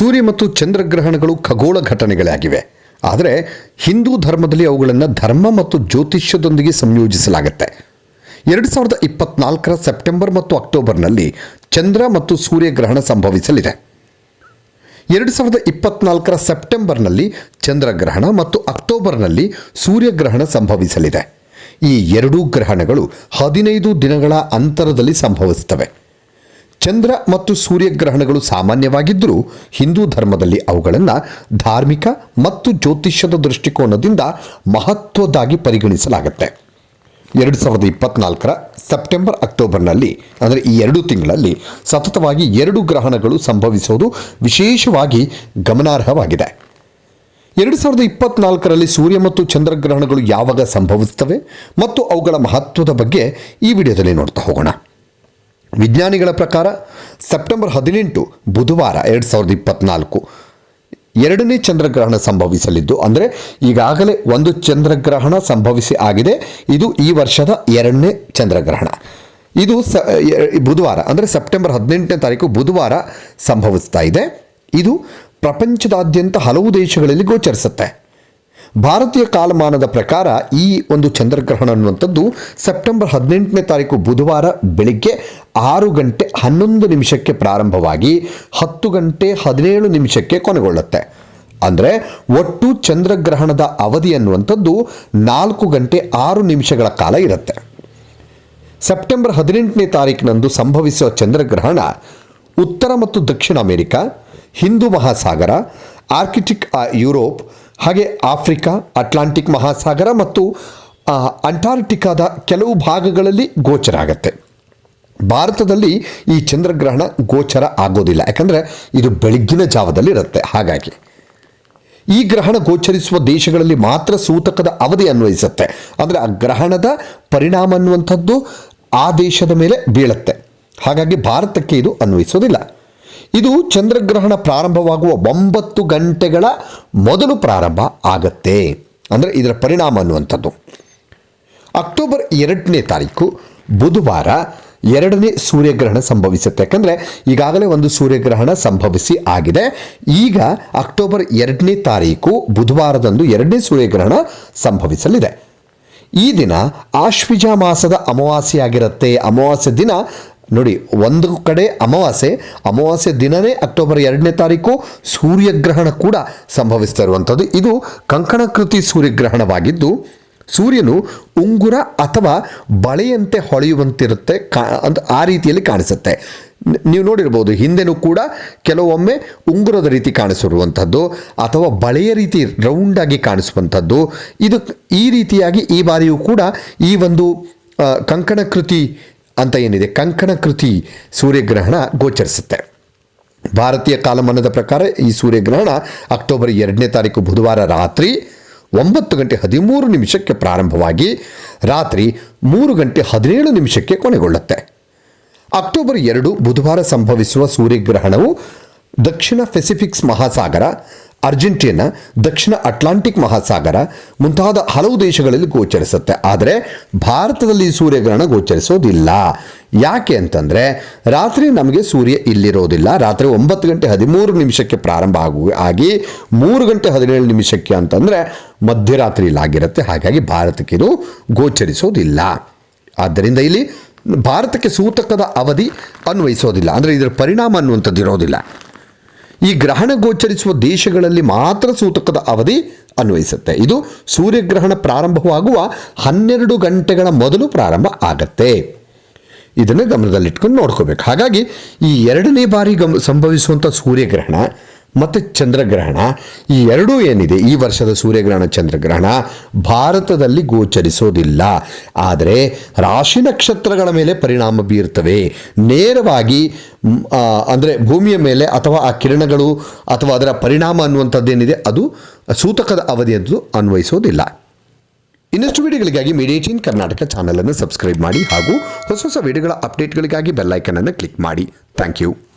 ಸೂರ್ಯ ಮತ್ತು ಚಂದ್ರಗ್ರಹಣಗಳು ಖಗೋಳ ಘಟನೆಗಳಾಗಿವೆ. ಆದರೆ ಹಿಂದೂ ಧರ್ಮದಲ್ಲಿ ಅವುಗಳನ್ನು ಧರ್ಮ ಮತ್ತು ಜ್ಯೋತಿಷ್ಯದೊಂದಿಗೆ ಸಂಯೋಜಿಸಲಾಗುತ್ತೆ. ಎರಡು ಸಾವಿರದ ಇಪ್ಪತ್ನಾಲ್ಕರ ಸೆಪ್ಟೆಂಬರ್ ಮತ್ತು ಅಕ್ಟೋಬರ್ನಲ್ಲಿ ಚಂದ್ರ ಮತ್ತು ಸೂರ್ಯಗ್ರಹಣ ಸಂಭವಿಸಲಿದೆ. ಎರಡು ಸಾವಿರದ ಇಪ್ಪತ್ನಾಲ್ಕರ ಸೆಪ್ಟೆಂಬರ್ನಲ್ಲಿ ಚಂದ್ರಗ್ರಹಣ ಮತ್ತು ಅಕ್ಟೋಬರ್ನಲ್ಲಿ ಸೂರ್ಯಗ್ರಹಣ ಸಂಭವಿಸಲಿದೆ. ಈ ಎರಡೂ ಗ್ರಹಣಗಳು ಹದಿನೈದು ದಿನಗಳ ಅಂತರದಲ್ಲಿ ಸಂಭವಿಸುತ್ತವೆ. ಚಂದ್ರ ಮತ್ತು ಸೂರ್ಯಗ್ರಹಣಗಳು ಸಾಮಾನ್ಯವಾಗಿದ್ದರೂ ಹಿಂದೂ ಧರ್ಮದಲ್ಲಿ ಅವುಗಳನ್ನು ಧಾರ್ಮಿಕ ಮತ್ತು ಜ್ಯೋತಿಷ್ಯದ ದೃಷ್ಟಿಕೋನದಿಂದ ಮಹತ್ವದ್ದಾಗಿ ಪರಿಗಣಿಸಲಾಗುತ್ತೆ. ಎರಡು ಸಾವಿರದ ಇಪ್ಪತ್ನಾಲ್ಕರ ಸೆಪ್ಟೆಂಬರ್ ಅಕ್ಟೋಬರ್ನಲ್ಲಿ, ಅಂದರೆ ಈ ಎರಡು ತಿಂಗಳಲ್ಲಿ ಸತತವಾಗಿ ಎರಡು ಗ್ರಹಣಗಳು ಸಂಭವಿಸುವುದು ವಿಶೇಷವಾಗಿ ಗಮನಾರ್ಹವಾಗಿದೆ. ಎರಡು ಸಾವಿರದ ಇಪ್ಪತ್ನಾಲ್ಕರಲ್ಲಿ ಸೂರ್ಯ ಮತ್ತು ಚಂದ್ರಗ್ರಹಣಗಳು ಯಾವಾಗ ಸಂಭವಿಸುತ್ತವೆ ಮತ್ತು ಅವುಗಳ ಮಹತ್ವದ ಬಗ್ಗೆ ಈ ವಿಡಿಯೋದಲ್ಲಿ ನೋಡ್ತಾ ಹೋಗೋಣ. ವಿಜ್ಞಾನಿಗಳ ಪ್ರಕಾರ ಸೆಪ್ಟೆಂಬರ್ ಹದಿನೆಂಟು ಬುಧವಾರ ಎರಡು ಸಾವಿರದ ಇಪ್ಪತ್ನಾಲ್ಕು ಎರಡನೇ ಚಂದ್ರಗ್ರಹಣ ಸಂಭವಿಸಲಿದ್ದು, ಅಂದರೆ ಈಗಾಗಲೇ ಒಂದು ಚಂದ್ರಗ್ರಹಣ ಸಂಭವಿಸಿ ಆಗಿದೆ. ಇದು ಈ ವರ್ಷದ ಎರಡನೇ ಚಂದ್ರಗ್ರಹಣ. ಇದು ಸ ಬುಧವಾರ, ಅಂದರೆ ಸೆಪ್ಟೆಂಬರ್ ಹದಿನೆಂಟನೇ ತಾರೀಕು ಬುಧವಾರ ಸಂಭವಿಸ್ತಾ ಇದೆ. ಇದು ಪ್ರಪಂಚದಾದ್ಯಂತ ಹಲವು ದೇಶಗಳಲ್ಲಿ ಗೋಚರಿಸುತ್ತೆ. ಭಾರತೀಯ ಕಾಲಮಾನದ ಪ್ರಕಾರ ಈ ಒಂದು ಚಂದ್ರಗ್ರಹಣ ಅನ್ನುವಂಥದ್ದು ಸೆಪ್ಟೆಂಬರ್ ಹದಿನೆಂಟನೇ ತಾರೀಕು ಬುಧವಾರ ಬೆಳಿಗ್ಗೆ ಆರು ಗಂಟೆ ಹನ್ನೊಂದು ನಿಮಿಷಕ್ಕೆ ಪ್ರಾರಂಭವಾಗಿ ಹತ್ತು ಗಂಟೆ ಹದಿನೇಳು ನಿಮಿಷಕ್ಕೆ ಕೊನೆಗೊಳ್ಳುತ್ತೆ. ಅಂದರೆ ಒಟ್ಟು ಚಂದ್ರಗ್ರಹಣದ ಅವಧಿ ಅನ್ನುವಂಥದ್ದು ನಾಲ್ಕು ಗಂಟೆ ಆರು ನಿಮಿಷಗಳ ಕಾಲ ಇರುತ್ತೆ. ಸೆಪ್ಟೆಂಬರ್ ಹದಿನೆಂಟನೇ ತಾರೀಕಿನಂದು ಸಂಭವಿಸುವ ಚಂದ್ರಗ್ರಹಣ ಉತ್ತರ ಮತ್ತು ದಕ್ಷಿಣ ಅಮೆರಿಕ, ಹಿಂದೂ ಮಹಾಸಾಗರ, ಆರ್ಕಿಟಿಕ್ ಯುರೋಪ್, ಹಾಗೆ ಆಫ್ರಿಕಾ, ಅಟ್ಲಾಂಟಿಕ್ ಮಹಾಸಾಗರ ಮತ್ತು ಅಂಟಾರ್ಟಿಕಾದ ಕೆಲವು ಭಾಗಗಳಲ್ಲಿ ಗೋಚರ ಆಗತ್ತೆ. ಭಾರತದಲ್ಲಿ ಈ ಚಂದ್ರಗ್ರಹಣ ಗೋಚರ ಆಗೋದಿಲ್ಲ. ಯಾಕಂದರೆ ಇದು ಬೆಳಗ್ಗಿನ ಜಾವದಲ್ಲಿ ಇರುತ್ತೆ. ಹಾಗಾಗಿ ಈ ಗ್ರಹಣ ಗೋಚರಿಸುವ ದೇಶಗಳಲ್ಲಿ ಮಾತ್ರ ಸೂತಕದ ಅವಧಿ ಅನ್ವಯಿಸುತ್ತೆ. ಅಂದರೆ ಆ ಗ್ರಹಣದ ಪರಿಣಾಮ ಅನ್ನುವಂಥದ್ದು ಆ ದೇಶದ ಮೇಲೆ ಬೀಳುತ್ತೆ. ಹಾಗಾಗಿ ಭಾರತಕ್ಕೆ ಇದು ಅನ್ವಯಿಸೋದಿಲ್ಲ. ಇದು ಚಂದ್ರಗ್ರಹಣ ಪ್ರಾರಂಭವಾಗುವ ಒಂಬತ್ತು ಗಂಟೆಗಳ ಮೊದಲು ಪ್ರಾರಂಭ ಆಗತ್ತೆ. ಅಂದರೆ ಇದರ ಪರಿಣಾಮ ಅನ್ನುವಂಥದ್ದು. ಅಕ್ಟೋಬರ್ ಎರಡನೇ ತಾರೀಕು, ಬುಧವಾರ ಎರಡನೇ ಸೂರ್ಯಗ್ರಹಣ ಸಂಭವಿಸುತ್ತೆ. ಯಾಕಂದರೆ ಈಗಾಗಲೇ ಒಂದು ಸೂರ್ಯಗ್ರಹಣ ಸಂಭವಿಸಿ ಆಗಿದೆ. ಈಗ ಅಕ್ಟೋಬರ್ ಎರಡನೇ ತಾರೀಕು ಬುಧವಾರದಂದು ಎರಡನೇ ಸೂರ್ಯಗ್ರಹಣ ಸಂಭವಿಸಲಿದೆ. ಈ ದಿನ ಆಶ್ವಿಜ ಮಾಸದ ಅಮಾವಾಸ್ಯೆಯಾಗಿರುತ್ತೆ. ಅಮಾವಾಸ್ಯೆ ದಿನ, ನೋಡಿ, ಒಂದು ಕಡೆ ಅಮಾವಾಸ್ಯೆ ಅಮಾವಾಸ್ಯೆ ದಿನವೇ ಅಕ್ಟೋಬರ್ ಎರಡನೇ ತಾರೀಕು ಸೂರ್ಯಗ್ರಹಣ ಕೂಡ ಸಂಭವಿಸ್ತಾ ಇರುವಂಥದ್ದು. ಇದು ಕಂಕಣಕೃತಿ ಸೂರ್ಯಗ್ರಹಣವಾಗಿದ್ದು ಸೂರ್ಯನು ಉಂಗುರ ಅಥವಾ ಬಳೆಯಂತೆ ಹೊಳೆಯುವಂತಿರುತ್ತೆ, ಕಾ ಅಂತ ಆ ರೀತಿಯಲ್ಲಿ ಕಾಣಿಸುತ್ತೆ. ನೀವು ನೋಡಿರ್ಬೋದು, ಹಿಂದೆನೂ ಕೂಡ ಕೆಲವೊಮ್ಮೆ ಉಂಗುರದ ರೀತಿ ಕಾಣಿಸಿರುವಂಥದ್ದು ಅಥವಾ ಬಳೆಯ ರೀತಿ ರೌಂಡಾಗಿ ಕಾಣಿಸುವಂಥದ್ದು. ಇದು ಈ ರೀತಿಯಾಗಿ ಈ ಬಾರಿಯೂ ಕೂಡ ಈ ಒಂದು ಕಂಕಣ ಕಂಕಣಕೃತಿ ಅಂತ ಏನಿದೆ, ಕಂಕಣಕೃತಿ ಸೂರ್ಯಗ್ರಹಣ ಗೋಚರಿಸುತ್ತೆ. ಭಾರತೀಯ ಕಾಲಮಾನದ ಪ್ರಕಾರ ಈ ಸೂರ್ಯಗ್ರಹಣ ಅಕ್ಟೋಬರ್ ಎರಡನೇ ತಾರೀಕು ಬುಧವಾರ ರಾತ್ರಿ ಒಂಬತ್ತು ಗಂಟೆ ಹದಿಮೂರು ನಿಮಿಷಕ್ಕೆ ಪ್ರಾರಂಭವಾಗಿ ರಾತ್ರಿ ಮೂರು ಗಂಟೆ ಹದಿನೇಳು ನಿಮಿಷಕ್ಕೆ ಕೊನೆಗೊಳ್ಳುತ್ತೆ. ಅಕ್ಟೋಬರ್ ಎರಡು ಬುಧವಾರ ಸಂಭವಿಸುವ ಸೂರ್ಯಗ್ರಹಣವು ದಕ್ಷಿಣ ಪೆಸಿಫಿಕ್ಸ್ ಮಹಾಸಾಗರ ಅರ್ಜೆಂಟೀನಾ ದಕ್ಷಿಣ ಅಟ್ಲಾಂಟಿಕ್ ಮಹಾಸಾಗರ ಮುಂತಾದ ಹಲವು ದೇಶಗಳಲ್ಲಿ ಗೋಚರಿಸುತ್ತೆ. ಆದರೆ ಭಾರತದಲ್ಲಿ ಸೂರ್ಯಗ್ರಹಣ ಗೋಚರಿಸೋದಿಲ್ಲ. ಯಾಕೆ ಅಂತಂದರೆ ರಾತ್ರಿ ನಮಗೆ ಸೂರ್ಯ ಇಲ್ಲಿರೋದಿಲ್ಲ. ರಾತ್ರಿ ಒಂಬತ್ತು ಗಂಟೆ ಹದಿಮೂರು ನಿಮಿಷಕ್ಕೆ ಪ್ರಾರಂಭ ಆಗು, ಆಗಿ ಮೂರು ಗಂಟೆ ಹದಿನೇಳು ನಿಮಿಷಕ್ಕೆ ಅಂತಂದರೆ ಮಧ್ಯರಾತ್ರಿ ಇಲ್ಲಾಗಿರುತ್ತೆ ಹಾಗಾಗಿ ಭಾರತಕ್ಕೆ ಇದು ಗೋಚರಿಸೋದಿಲ್ಲ. ಆದ್ದರಿಂದ ಇಲ್ಲಿ ಭಾರತಕ್ಕೆ ಸೂತಕದ ಅವಧಿ ಅನ್ವಯಿಸೋದಿಲ್ಲ. ಅಂದರೆ ಇದರ ಪರಿಣಾಮ ಅನ್ನುವಂಥದ್ದು ಇರೋದಿಲ್ಲ. ಈ ಗ್ರಹಣ ಗೋಚರಿಸುವ ದೇಶಗಳಲ್ಲಿ ಮಾತ್ರ ಸೂತಕದ ಅವಧಿ ಅನ್ವಯಿಸುತ್ತೆ. ಇದು ಸೂರ್ಯಗ್ರಹಣ ಪ್ರಾರಂಭವಾಗುವ ಹನ್ನೆರಡು ಗಂಟೆಗಳ ಮೊದಲು ಪ್ರಾರಂಭ ಆಗತ್ತೆ. ಇದನ್ನು ಗಮನದಲ್ಲಿಟ್ಕೊಂಡು ನೋಡ್ಕೋಬೇಕು. ಹಾಗಾಗಿ ಈ ಎರಡನೇ ಬಾರಿ ಗಮ ಸಂಭವಿಸುವಂಥ ಸೂರ್ಯಗ್ರಹಣ ಮತ್ತು ಚಂದ್ರಗ್ರಹಣ. ಈ ಎರಡೂ ಏನಿದೆ? ಈ ವರ್ಷದ ಸೂರ್ಯಗ್ರಹಣ, ಚಂದ್ರಗ್ರಹಣ ಭಾರತದಲ್ಲಿ ಗೋಚರಿಸೋದಿಲ್ಲ. ಆದರೆ ರಾಶಿ ನಕ್ಷತ್ರಗಳ ಮೇಲೆ ಪರಿಣಾಮ ಬೀರ್ತವೆ. ನೇರವಾಗಿ ಅಂದರೆ ಭೂಮಿಯ ಮೇಲೆ ಅಥವಾ ಆ ಕಿರಣಗಳು ಅಥವಾ ಅದರ ಪರಿಣಾಮ ಅನ್ನುವಂಥದ್ದೇನಿದೆ ಅದು ಸೂತಕದ ಅವಧಿಯದ್ದು ಅನ್ವಯಿಸೋದಿಲ್ಲ. ಇನ್ನಷ್ಟು ವಿಡಿಯೋಗಳಿಗಾಗಿ ಮೀಡಿಯೇಟಿನ್ ಕರ್ನಾಟಕ ಚಾನಲನ್ನು ಸಬ್ಸ್ಕ್ರೈಬ್ ಮಾಡಿ ಹಾಗೂ ಹೊಸ ಹೊಸ ವಿಡಿಯೋಗಳ ಅಪ್ಡೇಟ್ಗಳಿಗಾಗಿ ಬೆಲ್ಲೈಕನನ್ನು ಕ್ಲಿಕ್ ಮಾಡಿ. Thank you.